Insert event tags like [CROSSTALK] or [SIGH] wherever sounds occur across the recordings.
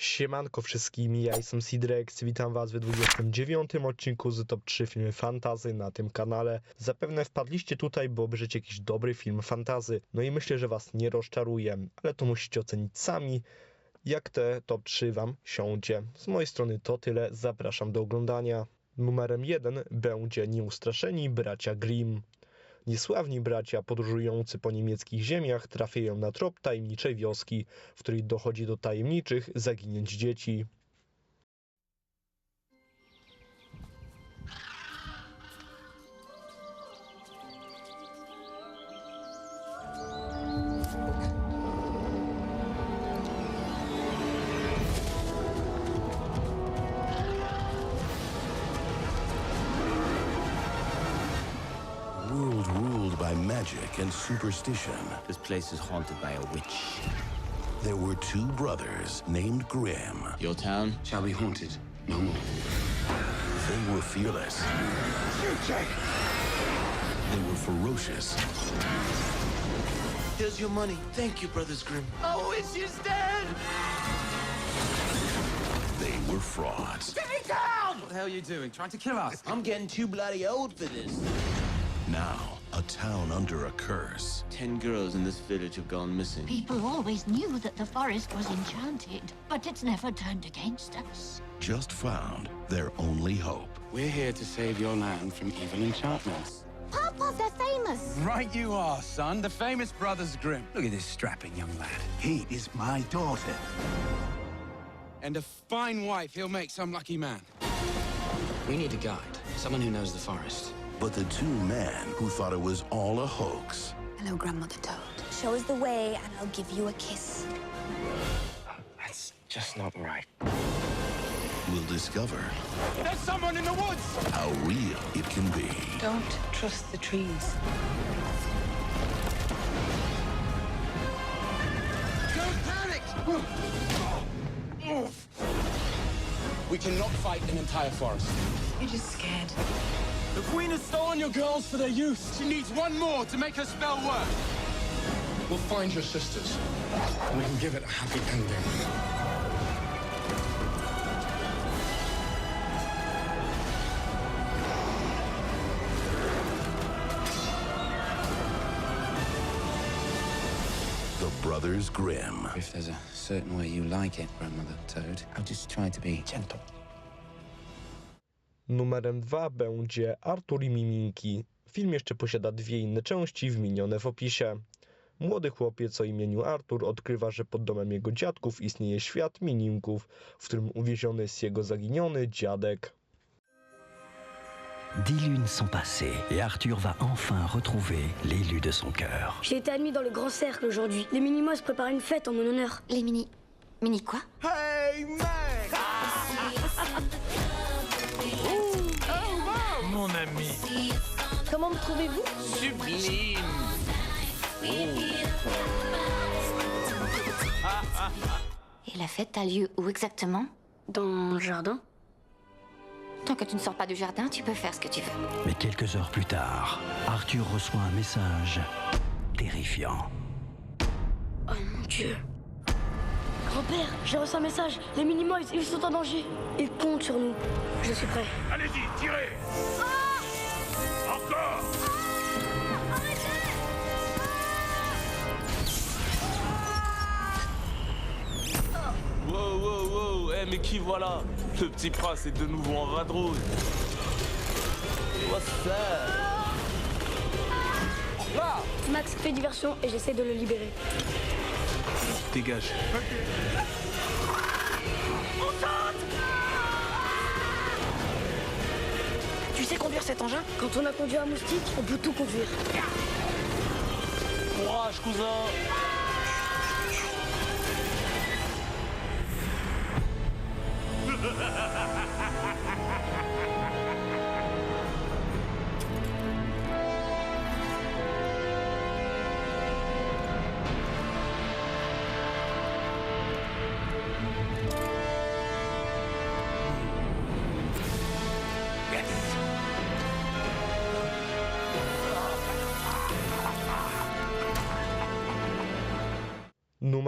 Siemanko wszystkim, ja jestem Sidrex, witam was w 29 odcinku z Top 3 filmy fantazy na tym kanale. Zapewne wpadliście tutaj, bo obejrzeć jakiś dobry film fantazy, no i myślę, że was nie rozczaruję, ale to musicie ocenić sami, jak te Top 3 wam siądzie. Z mojej strony to tyle, zapraszam do oglądania. Numerem 1 będzie Nieustraszeni Bracia Grimm. Niesławni bracia podróżujący po niemieckich ziemiach trafiają na trop tajemniczej wioski, w której dochodzi do tajemniczych zaginięć dzieci. Magic and superstition. This place is haunted by a witch. There were two brothers named Grimm. Your town? shall be haunted no more. They were fearless. They were ferocious. Here's your money. Thank you, Brothers Grimm. Oh, it's just dead! They were frauds. Stay down! What the hell are you doing? Trying to kill us? I'm getting too bloody old for this. Now, a town under a curse. Ten girls in this village have gone missing. People always knew that the forest was enchanted, but it's never turned against us. Just found their only hope. We're here to save your land from evil enchantments. Papa, they're famous! Right you are, son. The famous Brothers Grimm. Look at this strapping young lad. He is my daughter. And a fine wife he'll make some lucky man. We need a guide, someone who knows the forest. But the two men who thought it was all a hoax Hello, Grandmother Toad. Show us the way, and I'll give you a kiss. That's just not right. We'll discover There's someone in the woods! how real it can be. Don't trust the trees. Don't panic! We cannot fight an entire forest. You're just scared. The queen has stolen your girls for their use. She needs one more to make her spell work. We'll find your sisters, and we can give it a happy ending. The Brothers Grimm. If there's a certain way you like it, Grandmother Toad, I'll just try to be gentle. Numerem 2 będzie Artur i Miminki. Film jeszcze posiada dwie inne części wymienione w opisie. Młody chłopiec o imieniu Artur odkrywa, że pod domem jego dziadków istnieje świat minimków, w którym uwieziony jest jego zaginiony dziadek. Dix lunes sont passées et Arthur va enfin retrouver l'élu de son cœur. J'ai été admis dans le grand cercle aujourd'hui. Les Minimoys préparent une fête en mon honneur. Les mini. Mini quoi? Hey, [LAUGHS] man! Comment me trouvez-vous? Sublime! Et la fête a lieu où exactement? Dans le jardin. Tant que tu ne sors pas du jardin, tu peux faire ce que tu veux. Mais quelques heures plus tard, Arthur reçoit un message terrifiant. Oh mon dieu. Grand-père, j'ai reçu un message. Les Minimoys, ils sont en danger. Ils comptent sur nous. Je suis prêt. Allez-y, tirez Encore Wow, wow, wow! Eh, mais qui voilà? Le petit prince est de nouveau en vadrouille. What's that? Max fait diversion et j'essaie de le libérer. Dégage. Tu sais conduire cet engin Quand on a conduit un moustique, on peut tout conduire. Courage, cousin!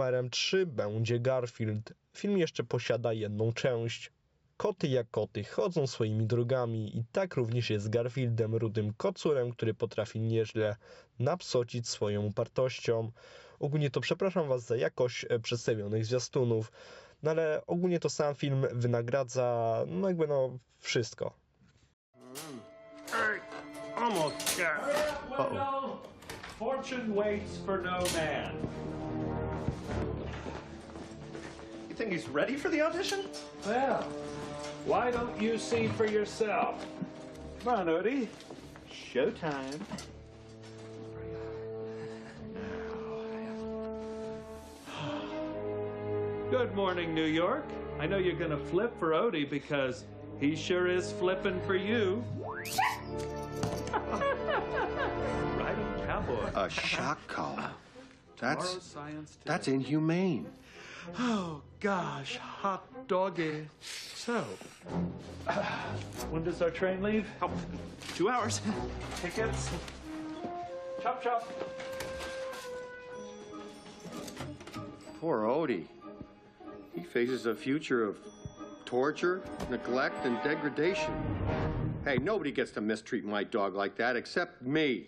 Numerem 3 będzie Garfield. Film jeszcze posiada jedną część. Koty jak koty chodzą swoimi drogami i tak również jest z Garfieldem, rudym kocurem, który potrafi nieźle napsocić swoją upartością. Ogólnie to przepraszam Was za jakość e, przedstawionych zwiastunów, no ale ogólnie to sam film wynagradza, no jakby no, wszystko. Almost got Fortune waits for no man. You think he's ready for the audition? Well, why don't you see for yourself? Come on, Odie. Showtime. Good morning, New York. I know you're gonna flip for Odie because he sure is flipping for you. [LAUGHS] right on, cowboy. A shock collar. That's that's inhumane. Oh gosh, hot doggy. So, when does our train leave? Oh, two hours. Tickets? Chop chop. Poor Odie. He faces a future of torture, neglect, and degradation. Hey, nobody gets to mistreat my dog like that except me.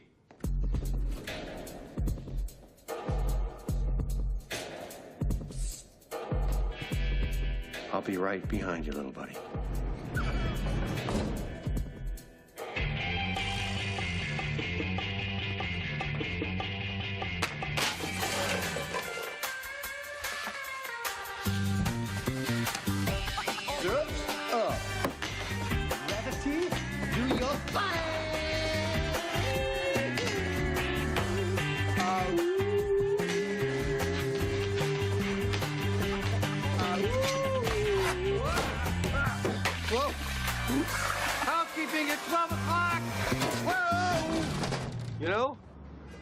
I'll be right behind you, little buddy.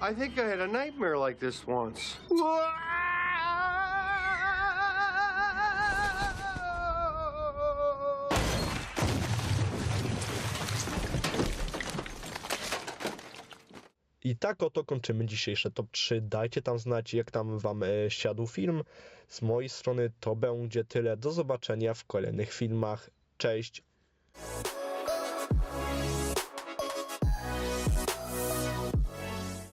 I think I had a nightmare like this once. I tak oto kończymy dzisiejsze top 3. Dajcie tam znać, jak tam wam e, siadł film. Z mojej strony to będzie tyle. Do zobaczenia w kolejnych filmach. Cześć!